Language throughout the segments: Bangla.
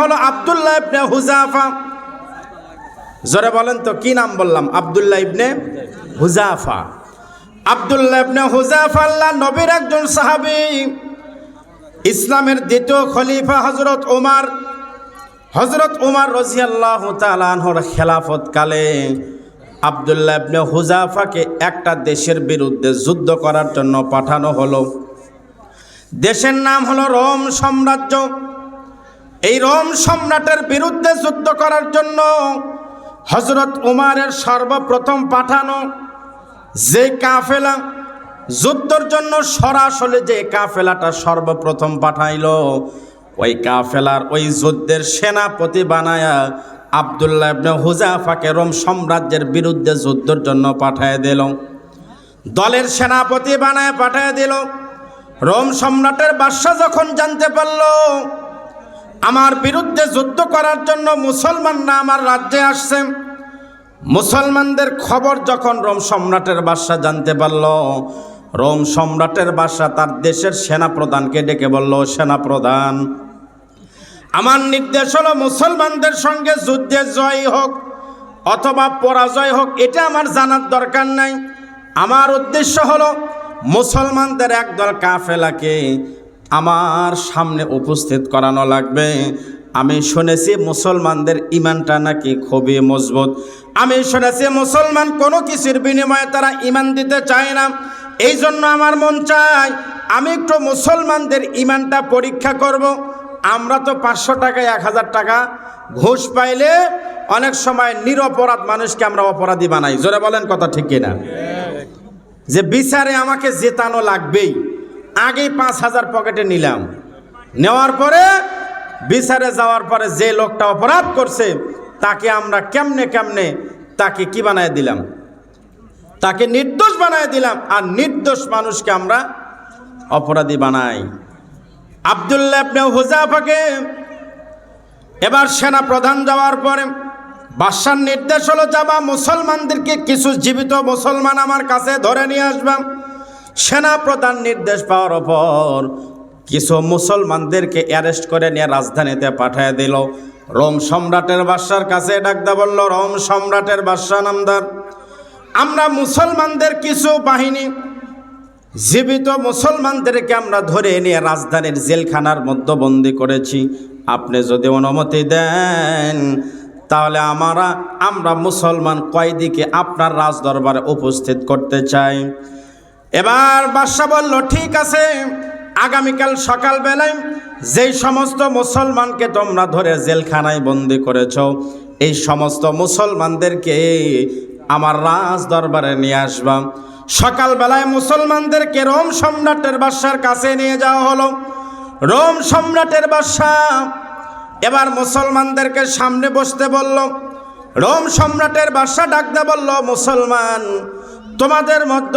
হলো আবদুল্লাহ ইবনে হুজাফা। জোরে বলেন তো, কি নাম বললাম? Abdullah ibn Hudhafa. Abdullah ibn Hudhafa আল্লাহ নবীর একজন সাহাবী। ইসলামের দ্বিতীয় খলিফা হজরত ওমার হজরত উমার রজিয়াল্লাহ খেলাফত কালে আবদুল্লাহ ইবনে হুজাফাকে একটা দেশের বিরুদ্ধে যুদ্ধ করার জন্য পাঠানো হলো। দেশের নাম হলো রোম সাম্রাজ্য। এই রোম সম্রাটের বিরুদ্ধে যুদ্ধ করার জন্য হজরত উমারের সর্বপ্রথম পাঠানো যে কাফেলা, যুদ্ধর জন্য সরাসরি যে কাফেলাটা সর্বপ্রথম পাঠাইলো, ওই কাফেলার ওই যুদ্ধের সেনাপতি বানায়া আবদুল্লাহ হুজাফাকে রোম সাম্রাজ্যের বিরুদ্ধে যুদ্ধের জন্য পাঠায় দিল। দলের সেনাপতি বানায় পাঠায় দিল। রোম সম্রাটের বাদশাহ যখন জানতে পারল আমার বিরুদ্ধে যুদ্ধ করার জন্য মুসলমানরা আমার রাজ্যে আসছে। মুসলমানদের খবর যখন রোম সম্রাটের বাদশাহ জানতে পারল, রোম সম্রাটের বাদশাহ তার দেশের সেনাপ্রধানকে ডেকে বলল, সেনাপ্রধান, আমার নির্দেশ হলো মুসলমানদের সঙ্গে যুদ্ধে জয় হোক অথবা পরাজয় হোক, এটা আমার জানার দরকার নাই। আমার উদ্দেশ্য হলো মুসলমানদের একদল কাফেলাকে আমার সামনে উপস্থিত করানো লাগবে। আমি শুনেছি মুসলমানদের ইমানটা নাকি খুবই মজবুত। আমি শুনেছি মুসলমান কোনো কিছুর বিনিময়ে তারা ইমান দিতে চায় না। এই জন্য আমার মন চায়, আমি একটু মুসলমানদের ইমানটা পরীক্ষা করব। আমরা তো পাঁচশো টাকা এক হাজার টাকা ঘুষ পাইলে অনেক সময় নিরপরাধ মানুষকে আমরা অপরাধী বানাই। জোরে বলেন কথা ঠিক কিনা? যে বিচারে আমাকে জেতানো লাগবেই। আগেই পাঁচ হাজার পকেটে নিলাম। নেওয়ার পরে, বিচারে যাওয়ার পরে যে লোকটা অপরাধ করছে, তাকে আমরা কেমনে কেমনে, তাকে কি বানায় দিলাম? তাকে নির্দোষ বানায় দিলাম, আর নির্দোষ মানুষকে আমরা অপরাধী বানাই। আবদুল্লাহ হুজাফাকে এবার সেনা প্রধান যাওয়ার পরে বাদশার নির্দেশ হলো, যাবা মুসলমানদেরকে, কিছু জীবিত মুসলমান আমার কাছে ধরে নিয়ে আসবাম সেনা প্রধান নির্দেশ পাওয়ার পর কিছু মুসলমানদেরকে অ্যারেস্ট করে নিয়ে রাজধানীতে পাঠিয়ে দিল। রোম সম্রাটের বাদশার কাছে ডাকদা বলল, রোম সম্রাটের বাদশাহ নামদার, আমরা মুসলমানদের কিছু বাহিনী, জীবিত মুসলমানদেরকে আমরা ধরে নিয়ে রাজধানীর জেলখানার মধ্যে বন্দি করেছি। আপনি যদি অনুমতি দেন, তাহলে আমরা আমরা মুসলমান কয়দিকে আপনার রাজদরবারে উপস্থিত করতে চাই? এবার বাদশাহ বলল, ঠিক আছে, আগামীকাল সকালবেলায় যেই সমস্ত মুসলমানকে তোমরা ধরে জেলখানায় বন্দি করেছ, এই সমস্ত মুসলমানদেরকে আমার রাজ দরবারে নিয়ে আসবাম সকালবেলায় মুসলমানদেরকে রোম সম্রাটের বাদশার কাছে নিয়ে যাওয়া হলো। রোম সম্রাটের বাদশা এবার মুসলমানদেরকে সামনে বসতে বলল। রোম সম্রাটের বাদশা ডাকতে বলল, মুসলমান, তোমাদের মধ্য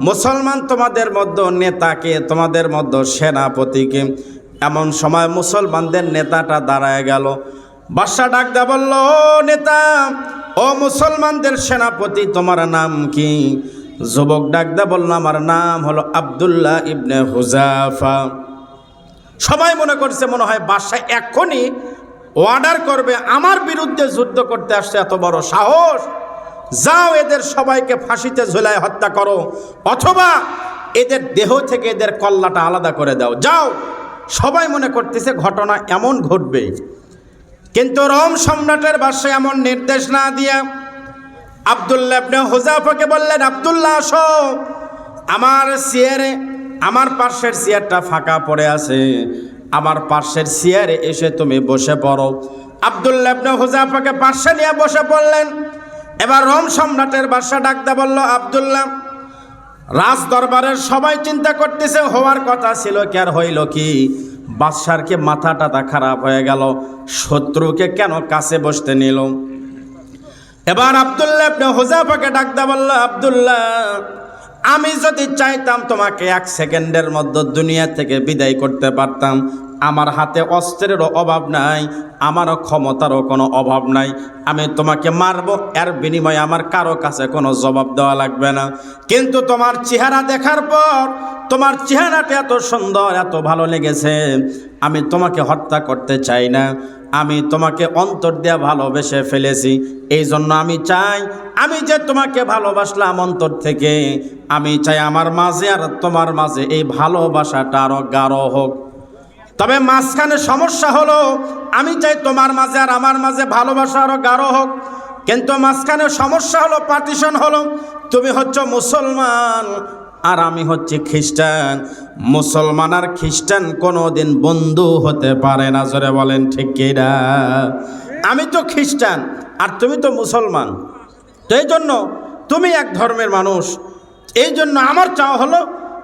মুসলমান তোমাদের মধ্য নেতাকে, তোমাদের মধ্য সেনাপতিকে। এমন সময় মুসলমানদের নেতাটা দাঁড়ায় গেল। বাদশা ডাকতে বলল, ও নেতা, ও মুসলমানদের সেনাপতি, তোমার নাম কি? যুবক ডাকদা বলল, আমার নাম হলো আবদুল্লাহ ইবনে হুজাফা সবাই মনে করছে, মনে হয় বাদশাহ এখনই অর্ডার করবে, আমার বিরুদ্ধে যুদ্ধ করতে আসছে, এত বড় সাহস। যাও এদের সবাইকে ফাঁসিতে ঝুলায় হত্যা করো, অথবা এদের দেহ থেকে এদের কল্লাটা আলাদা করে দাও। যাও, সবাই মনে করতেছে ঘটনা এমন ঘটবে। কিন্তু রোম সম্রাটের বাসায় এমন নির্দেশ না দিয়া আবদুল্লাহ হুজাফাকে বললেন, আবদুল্লাহ, আসো। আমার চেয়ারে আমার পাশের চেয়ারটা ফাঁকা পড়ে আছে। আমার পাশের চেয়ারে এসে তুমি বসে পড়ো। আবদুল্লাহ হুজাফাকে পাশে নিয়ে বসে পড়লেন। এবার রোম সম্রাটের বাসা ডাকতে বলল, আবদুল্লাহ, রাজ দরবারের সবাই চিন্তা করতেছে, হওয়ার কথা ছিল কি আর হইল কি? বাদশার কি মাথা টাথা খারাপ হয়ে গেল, শত্রুকে কেন কাছে বসতে নিল? এবার আবদুল্লাহ আপনি হোজাফাকে ডাকতে বলল, আবদুল্লাহ, আমি যদি চাইতাম তোমাকে এক সেকেন্ডের মধ্যে দুনিয়া থেকে বিদায় করতে পারতাম আমার হাতে অস্ত্রেরও অভাব নাই, আমারও ক্ষমতারও কোনো অভাব নাই। আমি তোমাকে মারবো, এর বিনিময়ে আমার কারও কাছে কোনো জবাব দেওয়া লাগবে না। কিন্তু তোমার চেহারা দেখার পর, তোমার চেহারাটা এত সুন্দর, এত ভালো লেগেছে, আমি তোমাকে হত্যা করতে চাই না। আমি তোমাকে অন্তর দেয়া ভালোবেসে ফেলেছি। এই জন্য আমি চাই, আমি যে তোমাকে ভালোবাসলাম অন্তর থেকে, আমি চাই আমার মাঝে আর তোমার মাঝে এই ভালোবাসাটা আরও গাঢ় হোক। তবে মাঝখানে সমস্যা হলো, আমি চাই তোমার মাঝে আর আমার মাঝে ভালোবাসা আরও গাঢ় হোক। কিন্তু মাঝখানে সমস্যা হলো পার্টিশন হলো, তুমি হচ্ছে মুসলমান আর আমি হচ্ছে খ্রিস্টান। মুসলমান আর খ্রিস্টান কোনো দিন বন্ধু হতে পারে না, জোরে বলেন ঠিক কিনা আমি তো খ্রিস্টান আর তুমি তো মুসলমান। তো এই জন্য তুমি এক ধর্মের মানুষ। এই জন্য আমার চাওয়া হলো,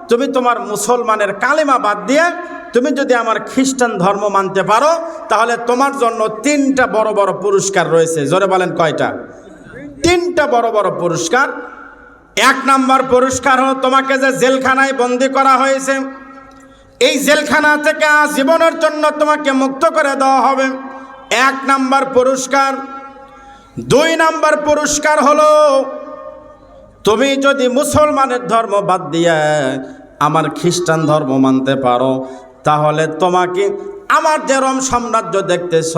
তুমি তোমার মুসলমানের কালেমা বাদ দিয়ে তুমি যদি আমার খ্রিস্টান ধর্ম মানতে পারো, তাহলে তোমার জন্য তিনটা বড় বড় পুরস্কার রয়েছে। জোরে বলেন কয়টা? তিনটা বড় বড় পুরস্কার। এক নাম্বার পুরস্কার হলো তোমাকে যে জেলখানায় বন্দি করা হয়েছে। এই জেলখানা থেকে জীবনের জন্য তোমাকে মুক্ত করে দেওয়া হবে। এক নাম্বার পুরস্কার। দুই নাম্বার পুরস্কার হলো, তুমি যদি মুসলমানের ধর্ম বাদ দিয়ে আমার খ্রিস্টান ধর্ম মানতে পারো তাহলে তোমাকে আমার যে রোম সাম্রাজ্য দেখতেছ,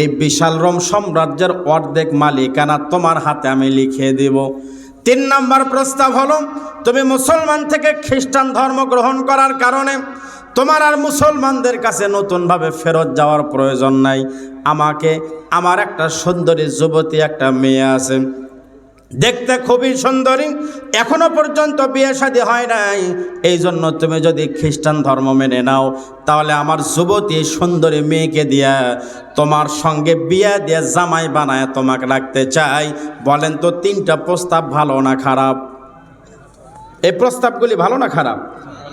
এই বিশাল রোম সাম্রাজ্যের অর্ধেক মালিকানা তোমার হাতে আমি লিখে দেব। তিন নম্বর প্রস্তাব হলো, তুমি মুসলমান থেকে খ্রিস্টান ধর্ম গ্রহণ করার কারণে তোমার আর মুসলমানদের কাছে নতুনভাবে ফেরত যাওয়ার প্রয়োজন নাই। আমাকে, আমার একটা সুন্দরী যুবতী, একটা মেয়ে আছে। দেখতে খুবই সুন্দরী, এখনও পর্যন্ত বিয়ে শাদী হয় নাই। এই জন্য তুমি যদি খ্রিস্টান ধর্ম মেনে নাও, তাহলে আমার যুবতী সুন্দরী মেয়েকে দিয়া তোমার সঙ্গে বিয়ে দিয়ে জামাই বানায় তোমাকে রাখতে চাই। বলেন তো, তিনটা প্রস্তাব ভালো না খারাপ? এই প্রস্তাবগুলি ভালো না খারাপ?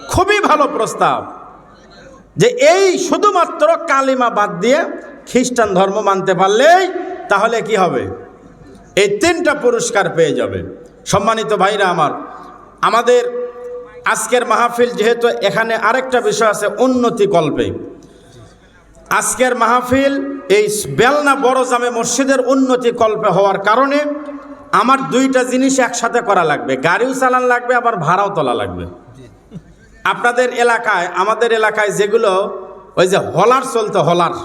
খুবই ভালো প্রস্তাব। যে এই শুধুমাত্র কালিমা বাদ দিয়ে খ্রিস্টান ধর্ম মানতে পারলেই তাহলে কি হবে? এই তিনটা পুরস্কার পেয়ে যাবে। সম্মানিত ভাইরা আমার, আমাদের আজকের মাহফিল যেহেতু এখানে আরেকটা বিষয় আছে উন্নতি কল্পে। আজকের মাহফিল এই বেলনা বড় জামে মসজিদের উন্নতি কল্পে হওয়ার কারণে আমার দুইটা জিনিস একসাথে করা লাগবে। গাড়িও চালান লাগবে, আবার ভাড়াও তোলা লাগবে। আপনাদের এলাকায়, আমাদের এলাকায় যেগুলো ওই যে হলার চলতো, হলার।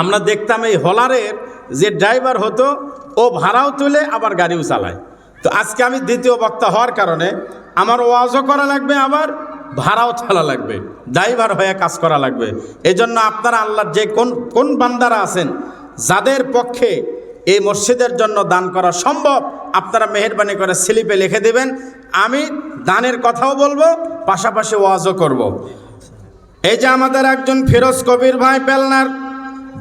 আমরা দেখতাম এই হলারের যে ড্রাইভার হতো, ও ভাড়াও তুলে আবার গাড়িও চালায়। তো আজকে আমি দ্বিতীয় বক্তা হওয়ার কারণে আমার ওয়াজও করা লাগবে, আবার ভাড়াও চালা লাগবে, ড্রাইভার হয়ে কাজ করা লাগবে। এই জন্য আপনারা আল্লাহর যে কোন কোন বান্দারা আছেন, যাদের পক্ষে এই মসজিদের জন্য দান করা সম্ভব, আপনারা মেহরবানি করে স্লিপে লিখে দেবেন। আমি দানের কথাও বলব, পাশাপাশি ওয়াজও করব। এই যে আমাদের একজন ফিরোজ কবির ভাই পেলনার,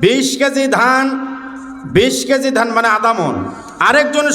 বিশ কেজি ধান বিশ কেজি ধান মানে আদামন আরেকজন